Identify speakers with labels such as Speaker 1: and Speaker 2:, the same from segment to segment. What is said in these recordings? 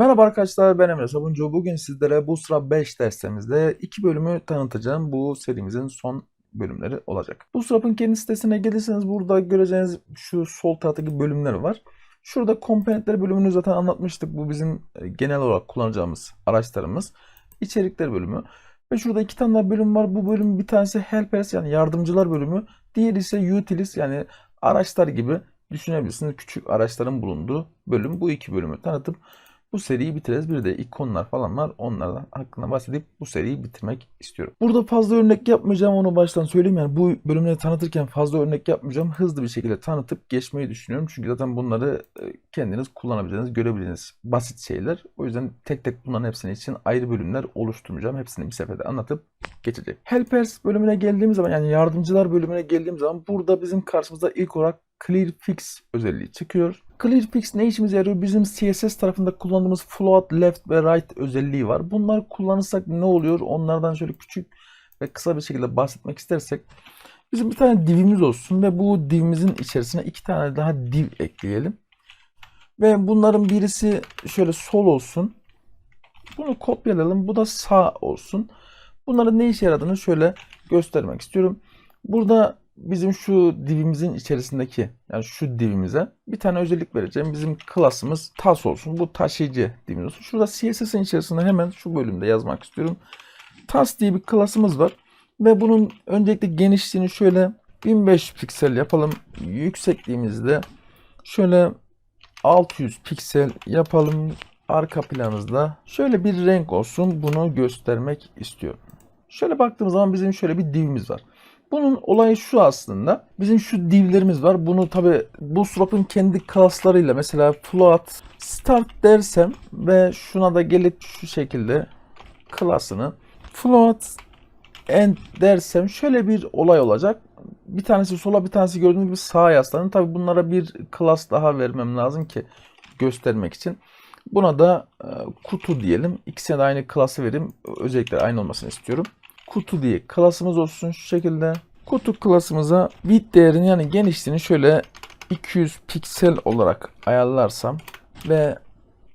Speaker 1: Merhaba arkadaşlar ben Emre Sabuncu. Bugün sizlere bu sıra 5 dersimizde iki bölümü tanıtacağım. Bu serimizin son bölümleri olacak. Bu sırapın kendi sitesine gelirseniz burada göreceğiniz şu sol taraftaki bölümler var. Şurada komponentler bölümünü zaten anlatmıştık. Bu bizim e, genel olarak kullanacağımız araçlarımız. İçerikler bölümü. Ve şurada iki tane daha bölüm var. Bu bölüm bir tanesi helpers yani yardımcılar bölümü. Diğeri ise utilities yani araçlar gibi düşünebilirsiniz. Küçük araçların bulunduğu bölüm. Bu iki bölümü tanıtıp bu seriyi bitiririz. Bir de ikonlar falan var. Onlardan hakkında bahsedip bu seriyi bitirmek istiyorum. Burada fazla örnek yapmayacağım. Onu baştan söyleyeyim. Yani bu bölümleri tanıtırken fazla örnek yapmayacağım. Hızlı bir şekilde tanıtıp geçmeyi düşünüyorum. Çünkü zaten bunları e, kendiniz kullanabileceğiniz, görebileceğiniz basit şeyler. O yüzden tek tek bunların hepsinin için ayrı bölümler oluşturmayacağım. Hepsini bir seferde anlatıp geçecek. Helpers bölümüne geldiğimiz zaman yani yardımcılar bölümüne geldiğimiz zaman burada bizim karşımıza ilk olarak Clear Fix özelliği çıkıyor. Clear Fix ne işimize yarıyor? Bizim CSS tarafında kullandığımız float left ve right özelliği var. Bunları kullanırsak ne oluyor? Onlardan şöyle küçük ve kısa bir şekilde bahsetmek istersek bizim bir tane divimiz olsun ve bu divimizin içerisine iki tane daha div ekleyelim. Ve bunların birisi şöyle sol olsun. Bunu kopyalayalım. Bu da sağ olsun. Bunların ne işe yaradığını şöyle göstermek istiyorum. Burada bizim şu divimizin içerisindeki yani şu divimize bir tane özellik vereceğim. Bizim klasımız tas olsun. Bu taşıyıcı divimiz olsun. Şurada CSS'in içerisinde hemen şu bölümde yazmak istiyorum. Tas diye bir klasımız var. Ve bunun öncelikle genişliğini şöyle 1500 piksel yapalım. Yüksekliğimizde şöyle 600 piksel yapalım. Arka planımızda şöyle bir renk olsun. Bunu göstermek istiyorum. Şöyle baktığımız zaman bizim şöyle bir divimiz var. Bunun olayı şu aslında. Bizim şu divlerimiz var. Bunu tabi Bootstrap'ın kendi klaslarıyla mesela float start dersem ve şuna da gelip şu şekilde klasını float end dersem şöyle bir olay olacak. Bir tanesi sola bir tanesi gördüğünüz gibi sağa yaslanır. Tabi bunlara bir klas daha vermem lazım ki göstermek için. Buna da e, kutu diyelim. İkisine de aynı klası vereyim. Özellikle aynı olmasını istiyorum kutu diye klasımız olsun şu şekilde. Kutu klasımıza bit değerini yani genişliğini şöyle 200 piksel olarak ayarlarsam ve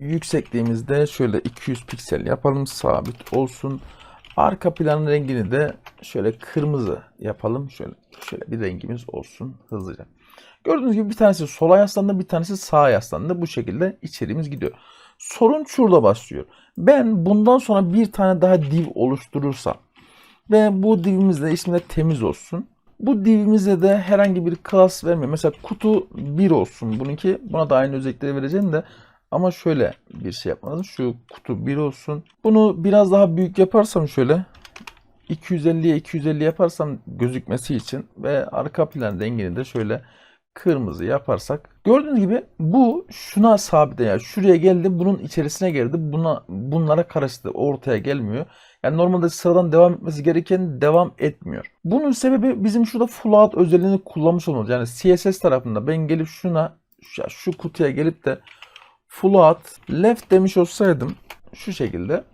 Speaker 1: yüksekliğimizde şöyle 200 piksel yapalım sabit olsun. Arka planın rengini de şöyle kırmızı yapalım. Şöyle şöyle bir rengimiz olsun hızlıca. Gördüğünüz gibi bir tanesi sola yaslandı, bir tanesi sağa yaslandı. Bu şekilde içeriğimiz gidiyor. Sorun şurada başlıyor. Ben bundan sonra bir tane daha div oluşturursam ve bu divimiz de ismi de temiz olsun. Bu divimize de herhangi bir class vermiyor. Mesela kutu 1 olsun bununki. Buna da aynı özellikleri vereceğim de ama şöyle bir şey yapmalıyım. Şu kutu 1 olsun. Bunu biraz daha büyük yaparsam şöyle 250'ye 250 yaparsam gözükmesi için ve arka plan rengini de şöyle kırmızı yaparsak gördüğünüz gibi bu şuna sabit yani şuraya geldi bunun içerisine girdi buna bunlara karıştı ortaya gelmiyor. Yani normalde sıradan devam etmesi gereken devam etmiyor. Bunun sebebi bizim şurada float özelliğini kullanmış olmamız. Yani CSS tarafında ben gelip şuna şu, kutuya gelip de float left demiş olsaydım şu şekilde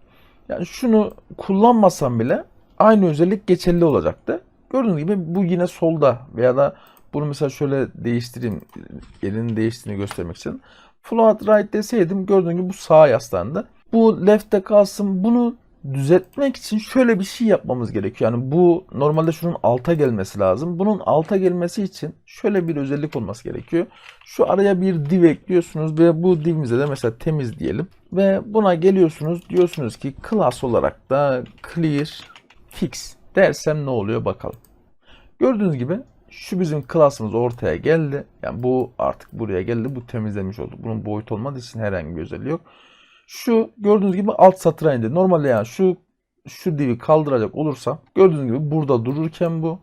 Speaker 1: yani şunu kullanmasam bile aynı özellik geçerli olacaktı. Gördüğünüz gibi bu yine solda veya da bunu mesela şöyle değiştireyim. Yerinin değiştiğini göstermek için. Float right deseydim gördüğünüz gibi bu sağa yaslandı. Bu left'te kalsın. Bunu düzeltmek için şöyle bir şey yapmamız gerekiyor. Yani bu normalde şunun alta gelmesi lazım. Bunun alta gelmesi için şöyle bir özellik olması gerekiyor. Şu araya bir div ekliyorsunuz ve bu divimize de mesela temiz diyelim. Ve buna geliyorsunuz diyorsunuz ki class olarak da clear fix dersem ne oluyor bakalım. Gördüğünüz gibi şu bizim klasımız ortaya geldi. Yani bu artık buraya geldi. Bu temizlemiş olduk. Bunun boyut olmadığı için herhangi bir özelliği yok. Şu gördüğünüz gibi alt satıra indi. Normalde yani şu şu divi kaldıracak olursam gördüğünüz gibi burada dururken bu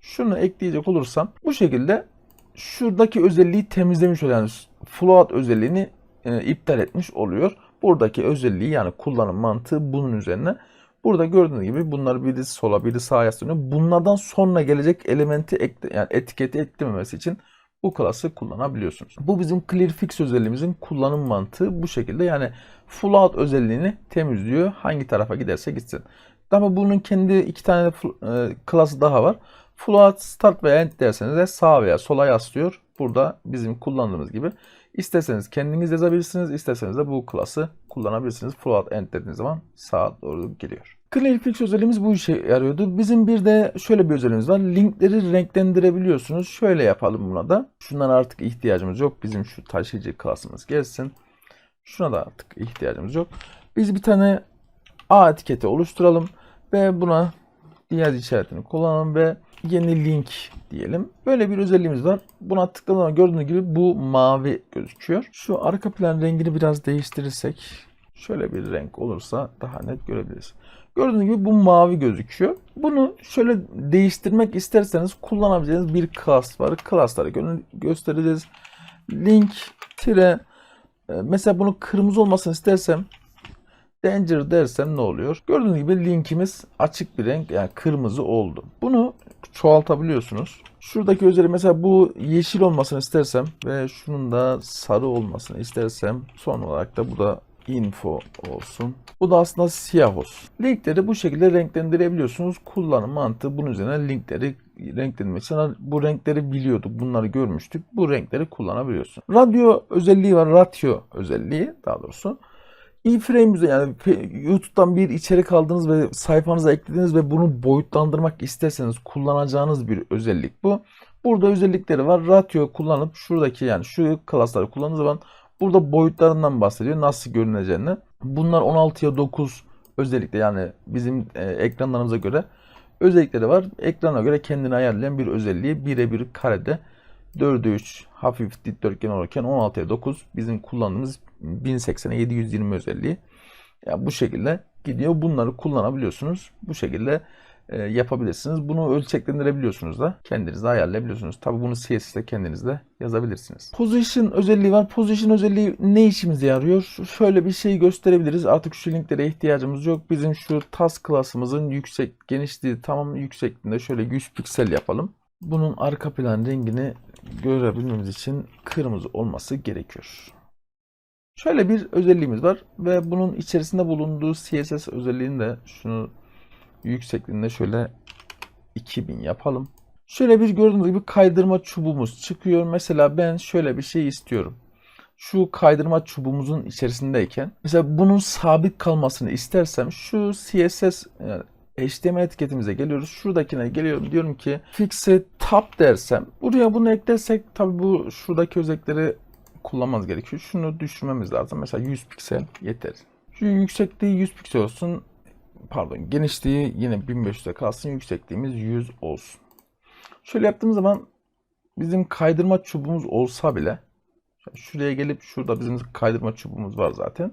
Speaker 1: şunu ekleyecek olursam bu şekilde şuradaki özelliği temizlemiş oluyor. Yani float özelliğini e, iptal etmiş oluyor. Buradaki özelliği yani kullanım mantığı bunun üzerine. Burada gördüğünüz gibi bunlar biri sola biri sağa yaslanıyor. Bunlardan sonra gelecek elementi ekle, yani etiketi eklememesi için bu klası kullanabiliyorsunuz. Bu bizim clear fix özelliğimizin kullanım mantığı bu şekilde. Yani full out özelliğini temizliyor. Hangi tarafa giderse gitsin. Ama bunun kendi iki tane e, klası daha var. Full out start veya end derseniz de sağa veya sola yaslıyor. Burada bizim kullandığımız gibi. İsterseniz kendiniz yazabilirsiniz. isterseniz de bu klası kullanabilirsiniz. Float end dediğiniz zaman sağa doğru geliyor. Clearfix özelliğimiz bu işe yarıyordu. Bizim bir de şöyle bir özelliğimiz var. Linkleri renklendirebiliyorsunuz. Şöyle yapalım buna da. Şundan artık ihtiyacımız yok. Bizim şu taşıyıcı klasımız gelsin. Şuna da artık ihtiyacımız yok. Biz bir tane A etiketi oluşturalım ve buna diğer işaretini kullanalım ve yeni link diyelim. Böyle bir özelliğimiz var. Buna tıkladığım zaman gördüğünüz gibi bu mavi gözüküyor. Şu arka plan rengini biraz değiştirirsek şöyle bir renk olursa daha net görebiliriz. Gördüğünüz gibi bu mavi gözüküyor. Bunu şöyle değiştirmek isterseniz kullanabileceğiniz bir class var. Class'ları gö- göstereceğiz. Link tire e, mesela bunu kırmızı olmasını istersem Danger dersem ne oluyor? Gördüğünüz gibi linkimiz açık bir renk yani kırmızı oldu. Bunu çoğaltabiliyorsunuz. Şuradaki özelliği mesela bu yeşil olmasını istersem ve şunun da sarı olmasını istersem son olarak da bu da info olsun. Bu da aslında siyah olsun. Linkleri bu şekilde renklendirebiliyorsunuz. Kullanım mantığı bunun üzerine linkleri renklendirmek. Sana bu renkleri biliyorduk. Bunları görmüştük. Bu renkleri kullanabiliyorsun. Radyo özelliği var. Ratio özelliği daha doğrusu. İframe yani YouTube'dan bir içerik aldınız ve sayfanıza eklediniz ve bunu boyutlandırmak isterseniz kullanacağınız bir özellik bu. Burada özellikleri var. Ratio kullanıp şuradaki yani şu klasları kullandığınız zaman burada boyutlarından bahsediyor. Nasıl görüneceğini. Bunlar 16'ya 9 özellikle yani bizim e, ekranlarımıza göre özellikleri var. Ekrana göre kendini ayarlayan bir özelliği birebir karede 4'e 3 hafif dikdörtgen olurken 16'ya 9 bizim kullandığımız 1080'e 720 özelliği. Ya bu şekilde gidiyor. Bunları kullanabiliyorsunuz. Bu şekilde e, yapabilirsiniz. Bunu ölçeklendirebiliyorsunuz da. Kendiniz ayarlayabiliyorsunuz. Tabi bunu CSS'de kendiniz de yazabilirsiniz. Position özelliği var. Position özelliği ne işimize yarıyor? Şöyle bir şey gösterebiliriz. Artık şu linklere ihtiyacımız yok. Bizim şu task klasımızın yüksek genişliği tamam yüksekliğinde şöyle 100 piksel yapalım. Bunun arka plan rengini görebilmemiz için kırmızı olması gerekiyor. Şöyle bir özelliğimiz var ve bunun içerisinde bulunduğu CSS özelliğini de şunu yüksekliğinde şöyle 2000 yapalım. Şöyle bir gördüğünüz gibi kaydırma çubuğumuz çıkıyor. Mesela ben şöyle bir şey istiyorum. Şu kaydırma çubuğumuzun içerisindeyken mesela bunun sabit kalmasını istersem şu CSS HTML etiketimize geliyoruz. Şuradakine geliyorum. Diyorum ki fixe tab dersem buraya bunu eklersek tabi bu şuradaki özellikleri kullanmamız gerekiyor. Şunu düşürmemiz lazım. Mesela 100 piksel yeter. Şu yüksekliği 100 piksel olsun. Pardon genişliği yine 1500'e kalsın. Yüksekliğimiz 100 olsun. Şöyle yaptığımız zaman bizim kaydırma çubuğumuz olsa bile şuraya gelip şurada bizim kaydırma çubuğumuz var zaten.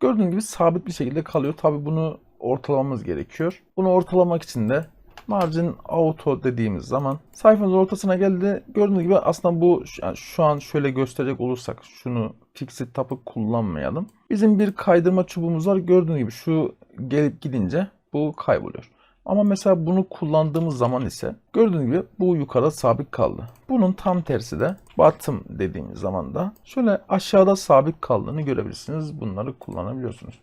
Speaker 1: Gördüğünüz gibi sabit bir şekilde kalıyor. Tabi bunu ortalamamız gerekiyor. Bunu ortalamak için de margin auto dediğimiz zaman sayfanın ortasına geldi. Gördüğünüz gibi aslında bu yani şu an şöyle gösterecek olursak şunu fixed tab'ı kullanmayalım. Bizim bir kaydırma çubuğumuz var. Gördüğünüz gibi şu gelip gidince bu kayboluyor. Ama mesela bunu kullandığımız zaman ise gördüğünüz gibi bu yukarıda sabit kaldı. Bunun tam tersi de bottom dediğimiz zaman da şöyle aşağıda sabit kaldığını görebilirsiniz. Bunları kullanabiliyorsunuz.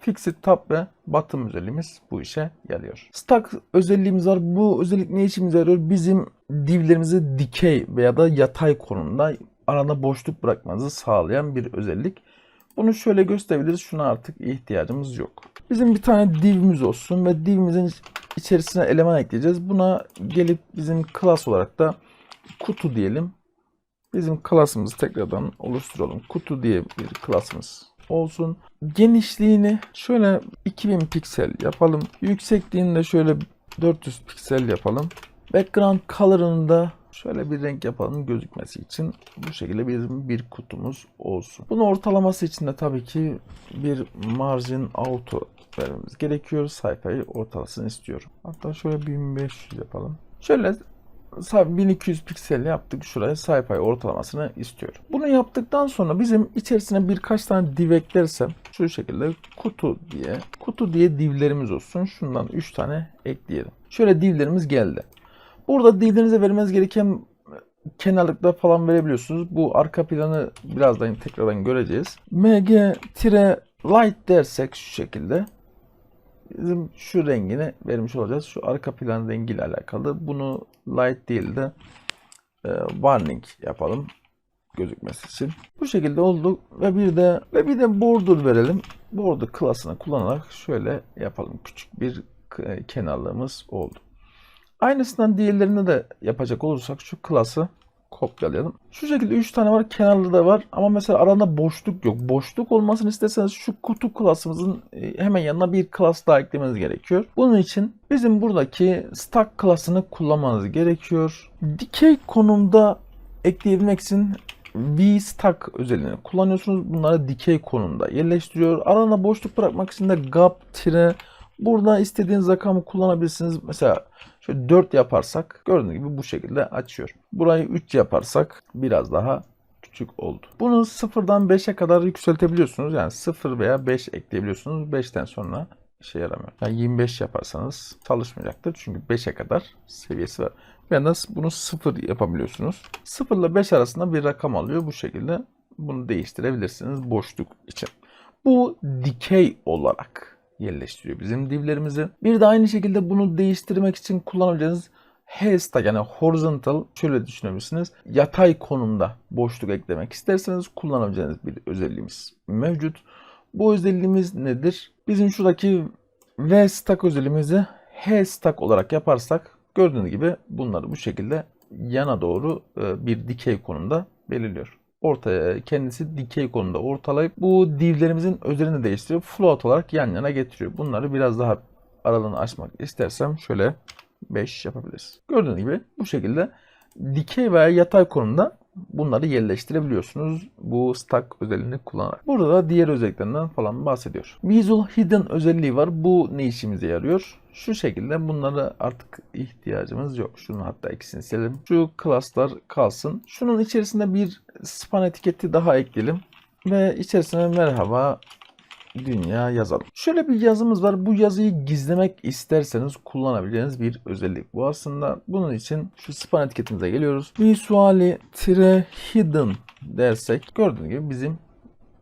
Speaker 1: Fixed Tab ve Bottom özelliğimiz bu işe yarıyor. Stack özelliğimiz var. Bu özellik ne işimize yarıyor? Bizim divlerimizi dikey veya da yatay konumda arada boşluk bırakmanızı sağlayan bir özellik. Bunu şöyle gösterebiliriz. Şuna artık ihtiyacımız yok. Bizim bir tane divimiz olsun ve divimizin içerisine eleman ekleyeceğiz. Buna gelip bizim class olarak da kutu diyelim. Bizim class'ımızı tekrardan oluşturalım. Kutu diye bir class'ımız olsun. Genişliğini şöyle 2000 piksel yapalım. Yüksekliğini de şöyle 400 piksel yapalım. Background color'ını da şöyle bir renk yapalım gözükmesi için. Bu şekilde bizim bir kutumuz olsun. Bunu ortalaması için de tabii ki bir margin auto vermemiz gerekiyor. Sayfayı ortalasın istiyorum. Hatta şöyle 1500 yapalım. Şöyle 1200 piksel yaptık. Şuraya sayfayı ortalamasını istiyorum. Bunu yaptıktan sonra bizim içerisine birkaç tane div eklersem şu şekilde kutu diye kutu diye divlerimiz olsun. Şundan 3 tane ekleyelim. Şöyle divlerimiz geldi. Burada divlerinize vermeniz gereken kenarlıkta falan verebiliyorsunuz. Bu arka planı birazdan tekrardan göreceğiz. mg-light dersek şu şekilde bizim şu rengini vermiş olacağız. Şu arka plan rengiyle alakalı. Bunu light değil de e, warning yapalım. gözükmesi için. Bu şekilde oldu ve bir de ve bir de border verelim. Border klasını kullanarak şöyle yapalım. Küçük bir k- kenarlığımız oldu. Aynısından diğerlerini de yapacak olursak şu klası kopyalayalım. Şu şekilde 3 tane var. Kenarlı da var. Ama mesela aranda boşluk yok. Boşluk olmasını isterseniz şu kutu klasımızın e, hemen yanına bir klas daha eklemeniz gerekiyor. Bunun için bizim buradaki stack klasını kullanmanız gerekiyor. Dikey konumda ekleyebilmek için vstack özelliğini kullanıyorsunuz. Bunları dikey konumda yerleştiriyor. Arana boşluk bırakmak için de gap tire burada istediğiniz rakamı kullanabilirsiniz. Mesela şöyle 4 yaparsak gördüğünüz gibi bu şekilde açıyor. Burayı 3 yaparsak biraz daha küçük oldu. Bunu 0'dan 5'e kadar yükseltebiliyorsunuz. Yani 0 veya 5 ekleyebiliyorsunuz. 5'ten sonra işe yaramıyor. Yani 25 yaparsanız çalışmayacaktır. Çünkü 5'e kadar seviyesi var. Bir yandan bunu 0 yapabiliyorsunuz. 0 ile 5 arasında bir rakam alıyor. Bu şekilde bunu değiştirebilirsiniz boşluk için. Bu dikey olarak yerleştiriyor bizim divlerimizi. Bir de aynı şekilde bunu değiştirmek için kullanabileceğiniz H-stack yani horizontal şöyle düşünebilirsiniz. Yatay konumda boşluk eklemek isterseniz kullanabileceğiniz bir özelliğimiz mevcut. Bu özelliğimiz nedir? Bizim şuradaki V-stack özelliğimizi H-stack olarak yaparsak gördüğünüz gibi bunları bu şekilde yana doğru e, bir dikey konumda belirliyor. Ortaya kendisi dikey konumda ortalayıp bu divlerimizin özelliğini değiştiriyor. Float olarak yan yana getiriyor. Bunları biraz daha aralığını açmak istersem şöyle 5 yapabiliriz. Gördüğünüz gibi bu şekilde dikey veya yatay konumda bunları yerleştirebiliyorsunuz bu stack özelliğini kullanarak. Burada da diğer özelliklerinden falan bahsediyor. Visual Hidden özelliği var. Bu ne işimize yarıyor? Şu şekilde bunları artık ihtiyacımız yok. Şunu hatta ikisini silelim. Şu class'lar kalsın. Şunun içerisinde bir span etiketi daha ekleyelim. Ve içerisine merhaba dünya yazalım. Şöyle bir yazımız var. Bu yazıyı gizlemek isterseniz kullanabileceğiniz bir özellik. Bu aslında bunun için şu span etiketimize geliyoruz. Visually-hidden dersek gördüğünüz gibi bizim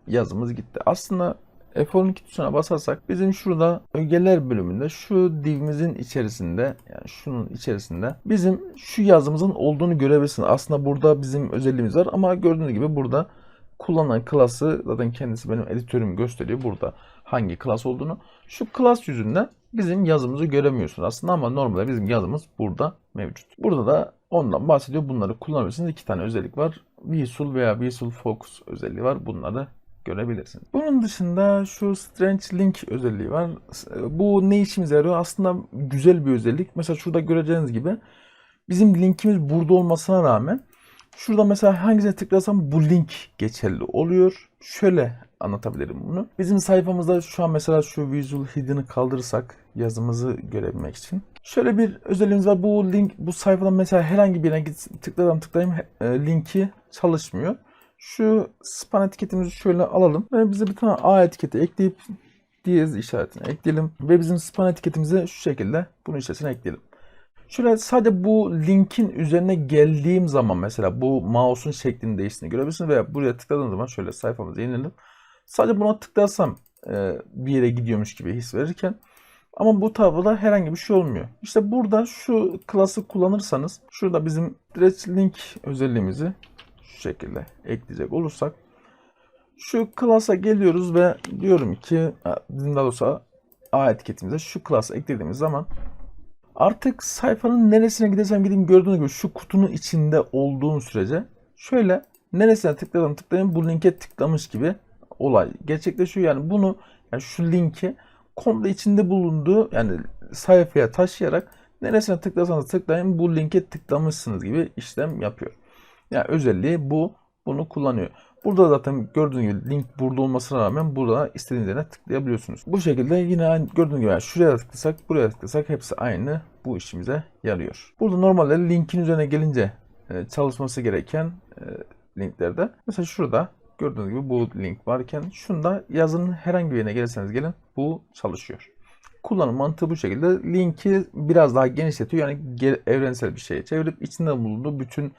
Speaker 1: yazımız gitti. Aslında F12 tuşuna basarsak bizim şurada ögeler bölümünde şu divimizin içerisinde yani şunun içerisinde bizim şu yazımızın olduğunu görebilirsiniz. Aslında burada bizim özelliğimiz var ama gördüğünüz gibi burada kullanılan klası zaten kendisi benim editörüm gösteriyor burada hangi klas olduğunu. Şu klas yüzünden bizim yazımızı göremiyorsunuz aslında ama normalde bizim yazımız burada mevcut. Burada da ondan bahsediyor. Bunları kullanabilirsiniz. İki tane özellik var. Visual veya Visual Focus özelliği var. Bunları görebilirsiniz. Bunun dışında şu Strange Link özelliği var. Bu ne işimize yarıyor? Aslında güzel bir özellik. Mesela şurada göreceğiniz gibi bizim linkimiz burada olmasına rağmen Şurada mesela hangisine tıklasam bu link geçerli oluyor. Şöyle anlatabilirim bunu. Bizim sayfamızda şu an mesela şu Visual Hidden'ı kaldırırsak yazımızı görebilmek için. Şöyle bir özelliğimiz var. Bu link bu sayfadan mesela herhangi birine git, tıkladım tıklayayım e, linki çalışmıyor. Şu span etiketimizi şöyle alalım ve bize bir tane A etiketi ekleyip diyez işaretini ekleyelim ve bizim span etiketimizi şu şekilde bunun içerisine ekleyelim. Şöyle sadece bu linkin üzerine geldiğim zaman mesela bu mouse'un şeklini değiştiğini görebilirsiniz veya buraya tıkladığım zaman şöyle sayfamıza inelim. Sadece buna tıklarsam e, bir yere gidiyormuş gibi his verirken ama bu tabloda herhangi bir şey olmuyor. İşte burada şu klası kullanırsanız şurada bizim direct link özelliğimizi şu şekilde ekleyecek olursak şu klasa geliyoruz ve diyorum ki bizim daha doğrusu A etiketimize şu klası eklediğimiz zaman Artık sayfanın neresine gidersem gideyim gördüğünüz gibi şu kutunun içinde olduğum sürece şöyle neresine tıkladım tıklayayım bu linke tıklamış gibi olay gerçekleşiyor. Yani bunu yani şu linki komple içinde bulunduğu yani sayfaya taşıyarak neresine tıklasanız tıklayın bu linke tıklamışsınız gibi işlem yapıyor. Yani özelliği bu. Bunu kullanıyor. Burada zaten gördüğünüz gibi link burada olmasına rağmen burada istediğiniz yerine tıklayabiliyorsunuz. Bu şekilde yine aynı gördüğünüz gibi şuraya tıklasak buraya tıklasak hepsi aynı bu işimize yarıyor. Burada normalde linkin üzerine gelince e, çalışması gereken e, linklerde mesela şurada gördüğünüz gibi bu link varken şunda yazının herhangi bir yerine gelirseniz gelin bu çalışıyor. Kullanım mantığı bu şekilde. Linki biraz daha genişletiyor. Yani evrensel bir şeye çevirip içinde bulunduğu bütün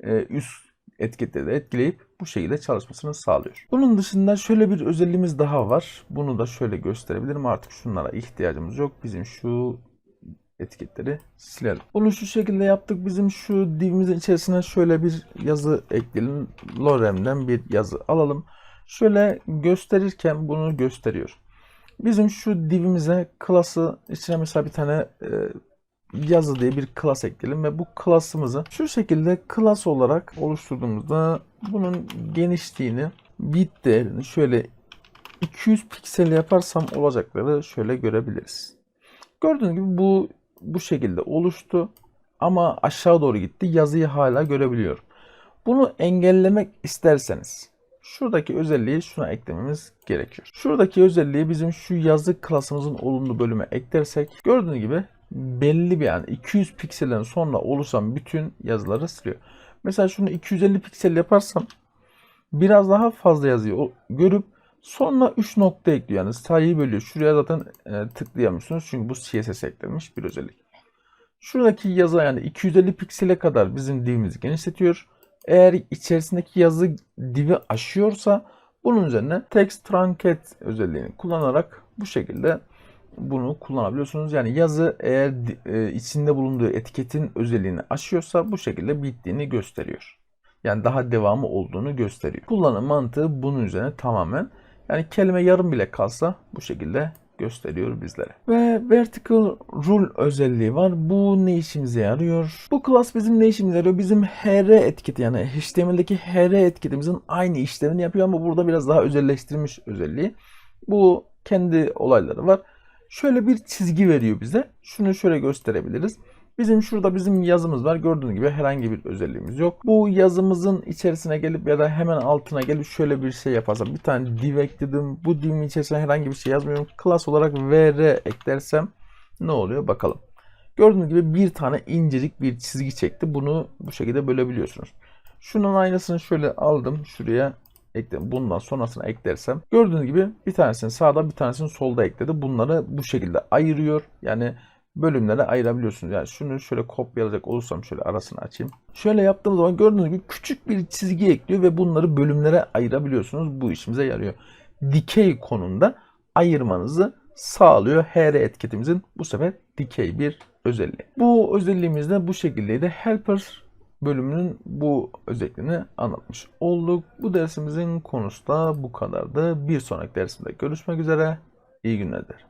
Speaker 1: e, üst etiketleri de etkileyip bu şekilde çalışmasını sağlıyor. Bunun dışında şöyle bir özelliğimiz daha var. Bunu da şöyle gösterebilirim. Artık şunlara ihtiyacımız yok. Bizim şu etiketleri silelim. Bunu şu şekilde yaptık. Bizim şu divimizin içerisine şöyle bir yazı ekleyelim. Lorem'den bir yazı alalım. Şöyle gösterirken bunu gösteriyor. Bizim şu divimize klası içine mesela bir tane e, yazı diye bir klas ekleyelim ve bu klasımızı şu şekilde klas olarak oluşturduğumuzda bunun genişliğini bit değerini şöyle 200 piksel yaparsam olacakları şöyle görebiliriz. Gördüğünüz gibi bu bu şekilde oluştu ama aşağı doğru gitti. Yazıyı hala görebiliyorum. Bunu engellemek isterseniz şuradaki özelliği şuna eklememiz gerekiyor. Şuradaki özelliği bizim şu yazı klasımızın olumlu bölüme eklersek gördüğünüz gibi belli bir yani 200 pikselden sonra oluşan bütün yazıları siliyor. Mesela şunu 250 piksel yaparsam biraz daha fazla yazıyı görüp sonra 3 nokta ekliyor. Yani sayıyı bölüyor. Şuraya zaten e, tıklayamıyorsunuz çünkü bu CSS eklenmiş bir özellik. Şuradaki yazı yani 250 piksele kadar bizim divimizi genişletiyor. Eğer içerisindeki yazı divi aşıyorsa bunun üzerine text truncate özelliğini kullanarak bu şekilde bunu kullanabiliyorsunuz. Yani yazı eğer e, içinde bulunduğu etiketin özelliğini aşıyorsa bu şekilde bittiğini gösteriyor. Yani daha devamı olduğunu gösteriyor. Kullanım mantığı bunun üzerine tamamen. Yani kelime yarım bile kalsa bu şekilde gösteriyor bizlere. Ve vertical rule özelliği var. Bu ne işimize yarıyor? Bu class bizim ne işimize yarıyor? Bizim hr etiketi yani HTML'deki hr etiketimizin aynı işlevini yapıyor ama burada biraz daha özelleştirilmiş özelliği. Bu kendi olayları var. Şöyle bir çizgi veriyor bize. Şunu şöyle gösterebiliriz. Bizim şurada bizim yazımız var. Gördüğünüz gibi herhangi bir özelliğimiz yok. Bu yazımızın içerisine gelip ya da hemen altına gelip şöyle bir şey yaparsam bir tane div ekledim. Bu divin içerisine herhangi bir şey yazmıyorum. Class olarak vr eklersem ne oluyor bakalım. Gördüğünüz gibi bir tane incecik bir çizgi çekti. Bunu bu şekilde bölebiliyorsunuz. Şunun aynısını şöyle aldım. Şuraya ekledim. Bundan sonrasına eklersem gördüğünüz gibi bir tanesini sağda bir tanesini solda ekledi. Bunları bu şekilde ayırıyor. Yani bölümlere ayırabiliyorsunuz. Yani şunu şöyle kopyalayacak olursam şöyle arasını açayım. Şöyle yaptığım zaman gördüğünüz gibi küçük bir çizgi ekliyor ve bunları bölümlere ayırabiliyorsunuz. Bu işimize yarıyor. Dikey konumda ayırmanızı sağlıyor. HR etiketimizin bu sefer dikey bir özelliği. Bu özelliğimiz de bu şekildeydi. Helper bölümünün bu özelliğini anlatmış olduk. Bu dersimizin konusu da bu kadardı. Bir sonraki dersimde görüşmek üzere. İyi günler.